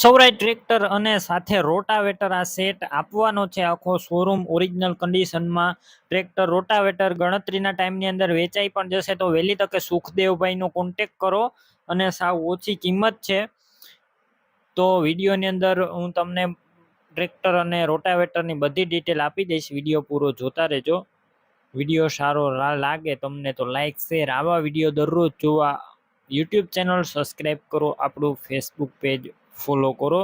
સૌરાય tractor અને સાથે rotavator આ સેટ આપવાનો છે. આખો શોરૂમ ઓરિજિનલ કન્ડિશનમાં ટ્રેક્ટર રોટાવેટર ગણતરીના ટાઈમની અંદર વેચાઈ પણ જશે. તો વહેલી તકે સુખદેવભાઈનો કોન્ટેક કરો અને સાવ ઓછી કિંમત છે. તો વિડીયોની અંદર હું તમને ટ્રેક્ટર અને રોટાવેટરની બધી ડિટેલ આપી દઈશ. વીડિયો પૂરો જોતા રહેજો. વીડિયો સારો લાગે તમને તો લાઈક શેર આવા વીડિયો દરરોજ જોવા. યુટ્યુબ ચેનલ સબસ્ક્રાઈબ કરો. આપણું ફેસબુક પેજ ફોલો કરો.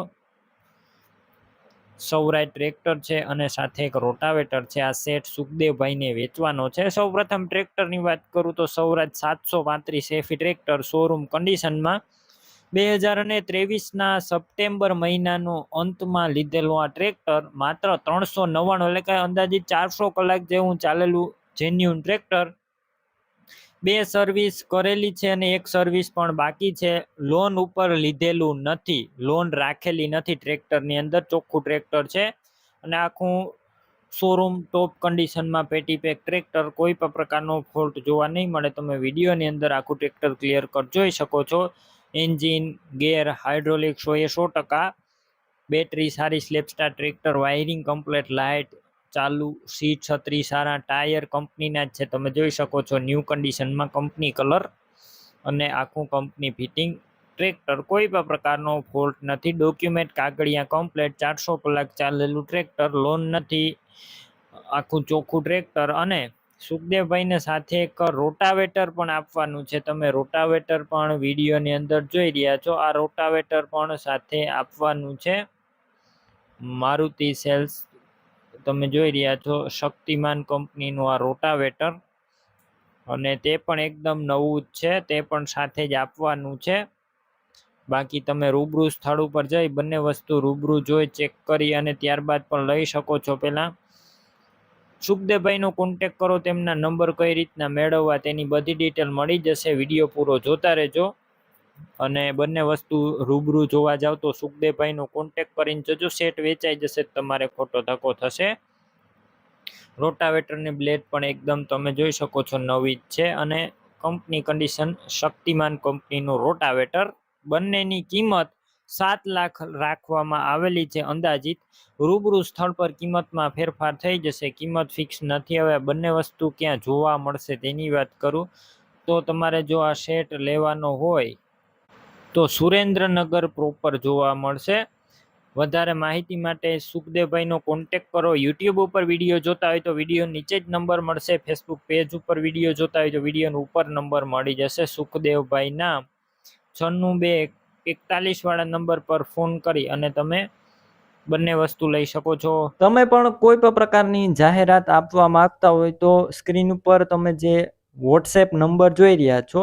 સૌરાય ટ્રેક્ટર છે અને સાથે એક રોટાવેટર છે. આ સેટ સુખદેવભાઈને વેચવાનો છે. સૌપ્રથમ ટ્રેક્ટરની વાત કરું તો સૌરાજ સાતસો પાંત્રીસ એફી ટ્રેક્ટર શોરૂમ કન્ડિશનમાં બે હજાર અને ત્રેવીસના સપ્ટેમ્બર મહિનાનો અંતમાં લીધેલું આ ટ્રેક્ટર માત્ર ત્રણસો નવ્વાણું એટલે કે અંદાજિત ચારસો કલાક જેવું ચાલેલું જેન્યુન ટ્રેક્ટર બે સર્વિસ કરેલી છે અને એક સર્વિસ પણ બાકી છે. લોન ઉપર લીધેલું નથી. લોન રાખેલી નથી ટ્રેક્ટરની અંદર. ચોખ્ખું ટ્રેક્ટર છે. અને આખું શોરૂમ ટોપ કન્ડિશનમાં પેટી પેક ટ્રેક્ટર કોઈ પણ પ્રકારનો ફોલ્ટ જોવા નહીં મળે. તમે વિડીયોની અંદર આખું ટ્રેક્ટર ક્લિયર કર જોઈ શકો છો. એન્જિન ગેર હાઇડ્રોલિક સો એ સો ટકા. બેટરી સારી સ્લેપસ્ટાર ટ્રેક્ટર વાયરિંગ કમ્પ્લેટ લાઇટ ચાલુ સીટ છત્રી સારા ટાયર કંપનીના જ છે. તમે જોઈ શકો છો ન્યૂ કન્ડિશનમાં કંપની કલર અને આખું કંપની ફિટિંગ. ટ્રેક્ટર કોઈ પણ પ્રકારનો ફોલ્ટ નથી. ડોક્યુમેન્ટ કાગળિયા કમ્પ્લેટ. ચારસો કલાક ચાલેલું ટ્રેક્ટર. લોન નથી. આખું ચોખ્ખું ટ્રેક્ટર અને સુખદેવભાઈને સાથે એક રોટાવેટર પણ આપવાનું છે. તમે રોટાવેટર પણ વિડીયોની અંદર જોઈ રહ્યા છો. આ રોટાવેટર પણ સાથે આપવાનું છે. મારુતિ સેલ્સ તમે જોઈ રહ્યા છો શક્તિમાન કંપનીનું આ રોટાવેટર. અને તે પણ એકદમ નવું જ છે, તે પણ સાથે જ આપવાનું છે. બાકી તમે રૂબરૂ સ્થળ ઉપર જઈ બંને વસ્તુ રૂબરૂ જોઈ ચેક કરી અને ત્યારબાદ પણ લઈ શકો છો પહેલાં. સુખદેવભાઈનો કોન્ટેક કરો, તેમના નંબર કઈ રીતના મેળવવા તેની બધી ડિટેલ મળી જશે. વીડિયો પૂરો જોતા રહેજો. અને બંને વસ્તુ રૂબરૂ જોવા જાવ તો સુખદેવભાઈનો કોન્ટેક કરીને જજો સેટ વેચાઈ જશે તમારે, ખોટો ધક્કો થશે. રોટાવેટરની બ્લેડ પણ એકદમ તમે જોઈ શકો છો નવી જ છે અને કંપની કન્ડિશન શક્તિમાન કંપનીનું રોટાવેટર બંનેની કિંમત સાત લાખ રાખવામાં આવેલી છે અંદાજિત. રૂબરૂ સ્થળ પર કિંમતમાં ફેરફાર થઈ જશે, કિંમત ફિક્સ નથી. હવે બંને વસ્તુ ક્યાં જોવા મળશે તેની વાત કરું. તો તમારે જો આ સેટ લેવાનો હોય તો સુરેન્દ્રનગર પ્રોપર જોવા મળશે. વધારે માહિતી માટે સુખદેવભાઈનો કોન્ટેક કરો. યુટ્યુબ ઉપર વીડિયો જોતા હોય તો વીડિયો નીચે જ નંબર મળશે. ફેસબુક પેજ ઉપર વીડિયો જોતા હોય તો વિડીયોનો ઉપર નંબર મળી જશે. સુખદેવભાઈના છન્નું બે એકતાલીસવાળા નંબર પર ફોન કરી અને તમે બંને વસ્તુ લઈ શકો છો. તમે પણ કોઈ પણ પ્રકારની જાહેરાત આપવા માંગતા હોય તો સ્ક્રીન ઉપર તમે જે વોટ્સએપ નંબર જોઈ રહ્યા છો